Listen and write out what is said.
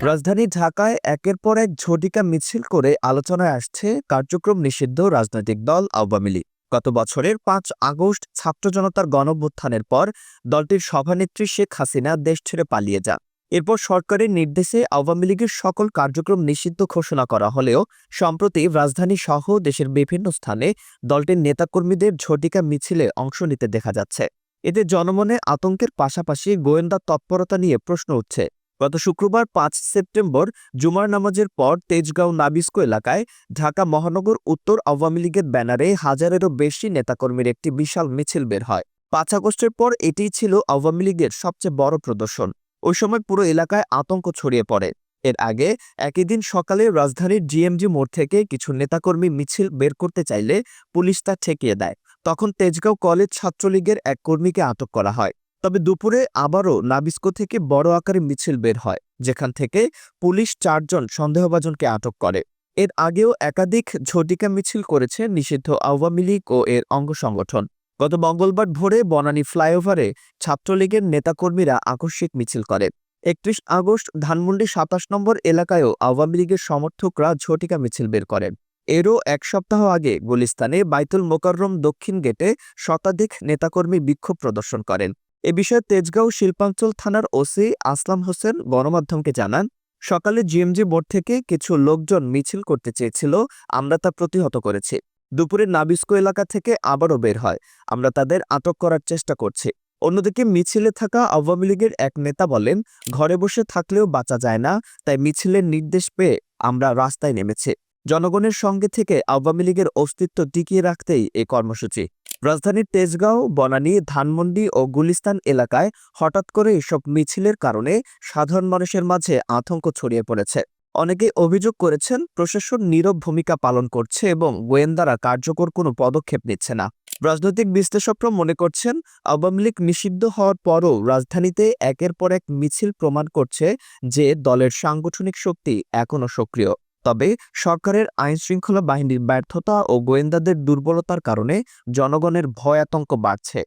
রাজধানী ঢাকায় একের পর এক ঝটিকা মিছিল করে আলোচনায় আসছে কার্যক্রম নিষিদ্ধ রাজনৈতিক দল আওয়ামী লীগ। গত বছরের পাঁচ আগস্ট ছাত্র জনতার গণভ্যুত্থানের পর দলটির সভানেত্রী শেখ হাসিনা দেশ ছেড়ে পালিয়ে যান। এরপর সরকারের নির্দেশে আওয়ামী লীগের সকল কার্যক্রম নিষিদ্ধ ঘোষণা করা হলেও সম্প্রতি রাজধানী সহ দেশের বিভিন্ন স্থানে দলটির নেতাকর্মীদের ঝটিকা মিছিলে অংশ নিতে দেখা যাচ্ছে। এতে জনমনে আতঙ্কের পাশাপাশি গোয়েন্দা তৎপরতা নিয়ে প্রশ্ন উঠছে। গত শুক্রবার পাঁচ সেপ্টেম্বর জুমার নামাজের পর তেজগাঁও নাবিস্কো এলাকায় ঢাকা মহানগর উত্তর আওয়ামী লীগের ব্যানারে হাজারেরও বেশি নেতাকর্মীর একটি বিশাল মিছিল বের হয়। পাঁচ আগস্টের পর এটিই ছিল আওয়ামী লীগের সবচেয়ে বড় প্রদর্শন। ওই সময় পুরো এলাকায় আতঙ্ক ছড়িয়ে পড়ে। এর আগে একই দিন সকালে রাজধানীর জিএমজি মোড় থেকে কিছু নেতাকর্মী মিছিল বের করতে চাইলে পুলিশ তা ঠেকিয়ে দেয়। তখন তেজগাঁও কলেজ ছাত্রলীগের এক কর্মীকে আটক করা হয়। তবে দুপুরে আবারও নাবিস্কো থেকে বড় আকারে মিছিল বের হয়, যেখান থেকে পুলিশ চারজন সন্দেহভাজনকে আটক করে। এর আগেও একাধিক ঝটিকা মিছিল করেছে নিষিদ্ধ আওয়ামী লীগ ও এর অঙ্গ সংগঠন। গত মঙ্গলবার ভোরে বনানী ফ্লাইওভারে ছাত্রলীগের নেতাকর্মীরা আকস্মিক মিছিল করে। একত্রিশ আগস্ট ধানমন্ডি সাতাশ নম্বর এলাকায়ও আওয়ামী লীগের সমর্থকরা ঝটিকা মিছিল বের করেন। এরও এক সপ্তাহ আগে গুলিস্তানে বাইতুল মোকাররম দক্ষিণ গেটে শতাধিক নেতাকর্মী বিক্ষোভ প্রদর্শন করেন। এ বিষয়ে তেজগাঁও শিল্পাঞ্চল থানার ওসি আসলাম হোসেন গণমাধ্যমকে জানান, সকালে জিএমজি বোর্ড থেকে কিছু লোকজন মিছিল করতে চেয়েছিল, আমরা তা প্রতিহত করেছি। দুপুরে নাবিস্কো এলাকা থেকে আবারও বের হয়, আমরা তাদের আটক করার চেষ্টা করছি। অন্যদিকে মিছিলে থাকা আওয়ামী লীগের এক নেতা বলেন, ঘরে বসে থাকলেও বাঁচা যায় না, তাই মিছিলের নির্দেশ পেয়ে আমরা রাস্তায় নেমেছি। জনগণের সঙ্গে থেকে আওয়ামী লীগের অস্তিত্ব টিকিয়ে রাখতেই এই কর্মসূচি। রাজধানীর তেজগাঁও, বনানী, ধানমন্ডি ও গুলিস্তান এলাকায় হঠাৎ করে এসব মিছিলের কারণে সাধারণ মানুষের মাঝে আতঙ্ক ছড়িয়ে পড়েছে। অনেকে অভিযোগ করেছেন, প্রশাসন নীরব ভূমিকা পালন করছে এবং গোয়েন্দারা কার্যকর কোনো পদক্ষেপ নিচ্ছে না। রাজনৈতিক বিশ্লেষকরা মনে করছেন, আওয়ামী লীগ নিষিদ্ধ হওয়ার পরও রাজধানীতে একের পর এক মিছিল প্রমাণ করছে যে দলের সাংগঠনিক শক্তি এখনও সক্রিয়। তবে সরকারের আইন শৃঙ্খলা বাহিনীর ব্যর্থতা ও গোয়েন্দাদের দুর্বলতার কারণে জনগণের ভয় আতঙ্ক বাড়ছে।